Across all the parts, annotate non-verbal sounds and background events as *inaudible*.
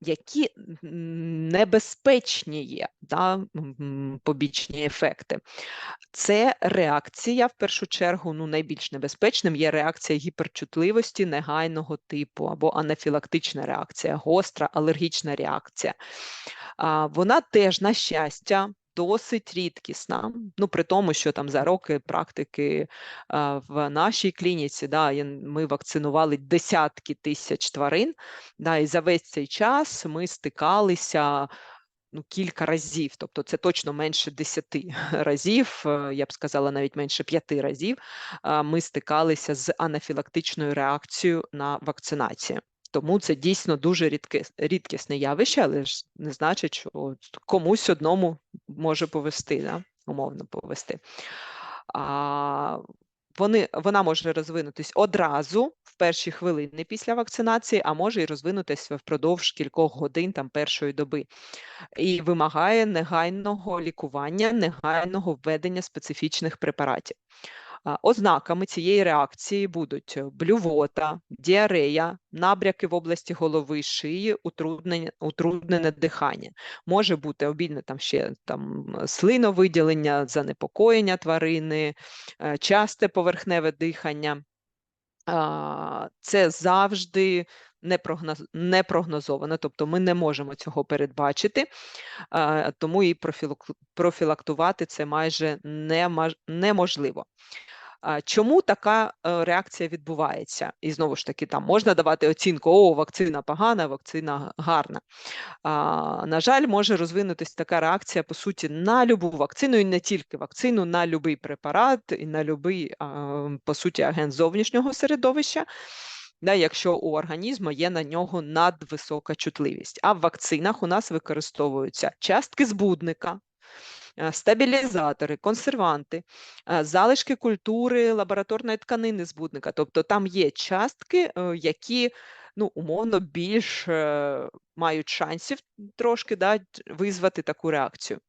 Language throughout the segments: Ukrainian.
які небезпечні є да, побічні ефекти. Це реакція, в першу чергу, ну, найбільш небезпечним є реакція гіперчутливості негайного типу або анафілактична реакція, гостра алергічна реакція. Вона теж, на щастя, досить рідкісна. Ну, при тому, що там за роки практики в нашій клініці да, ми вакцинували десятки тисяч тварин, да, і за весь цей час ми стикалися. Ну, кілька разів, тобто це точно менше десяти *laughs* разів, е, я б сказала, навіть менше п'яти разів. Ми стикалися з анафілактичною реакцією на вакцинацію. Тому це дійсно дуже рідке, рідкісне явище, але ж не значить, що комусь одному може повести, да? умовно повести. А, вони, Вона може розвинутись одразу в перші хвилини після вакцинації, а може і розвинутися впродовж кількох годин там першої доби, і вимагає негайного лікування, негайного введення специфічних препаратів. Ознаками цієї реакції будуть блювота, діарея, набряки в області голови, шиї, утруднене, утруднене дихання. Може бути обільне там ще там слиновиділення, занепокоєння тварини, е, часте поверхневе дихання. Це завжди не прогнозовано, тобто ми не можемо цього передбачити, тому і профілактувати це майже неможливо. Чому така е, реакція відбувається? І знову ж таки, там можна давати оцінку: о, вакцина погана, вакцина гарна. На жаль, може розвинутися така реакція, по суті, на любу вакцину, і не тільки вакцину, на будь-який препарат і на будь-який, по суті, агент зовнішнього середовища. Да, якщо у організму є на нього надвисока чутливість. А в вакцинах у нас використовуються частки збудника, Е, стабілізатори, консерванти, е, залишки культури лабораторної тканини збудника. Тобто там є частки, е, які ну, умовно більш мають шансів трошки да, визвати таку реакцію.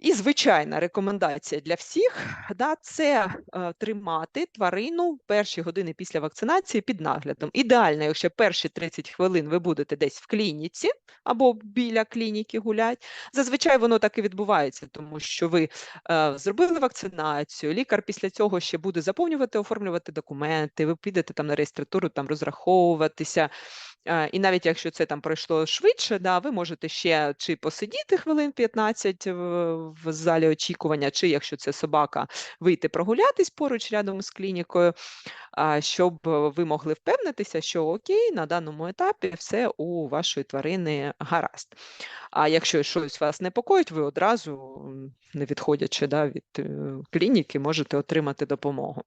І звичайна рекомендація для всіх да, це е, тримати тварину перші години після вакцинації під наглядом. Ідеально, якщо перші 30 хвилин ви будете десь в клініці або біля клініки гулять. Зазвичай воно так і відбувається, тому що ви е, зробили вакцинацію, лікар після цього ще буде заповнювати, оформлювати документи, ви підете там на реєстратуру там розраховуватися. І навіть якщо це там пройшло швидше, да, ви можете ще чи посидіти хвилин 15 в залі очікування, чи якщо це собака, вийти прогулятись поруч рядом з клінікою, щоб ви могли впевнитися, що окей, на даному етапі все у вашої тварини гаразд. А якщо щось вас непокоїть, ви одразу, не відходячи да, від е, клініки, можете отримати допомогу.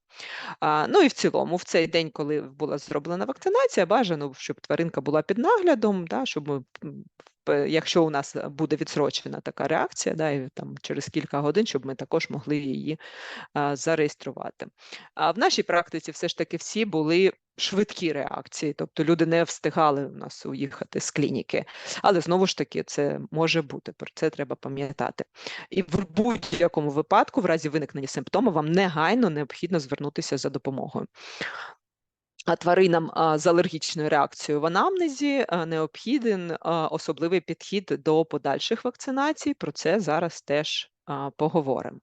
Ну і в цілому, в цей день, коли була зроблена вакцинація, бажано, щоб тваринка була під наглядом, да, щоб ми якщо у нас буде відсрочена така реакція, да, і там через кілька годин, щоб ми також могли її а, зареєструвати. А в нашій практиці все ж таки всі були швидкі реакції, тобто люди не встигали у нас уїхати з клініки. Але знову ж таки, це може бути, про це треба пам'ятати. І в будь-якому випадку, в разі виникнення симптому, вам негайно необхідно звернутися за допомогою А тваринам з алергічною реакцією в анамнезі необхіден особливий підхід до подальших вакцинацій. Про це зараз теж поговоримо.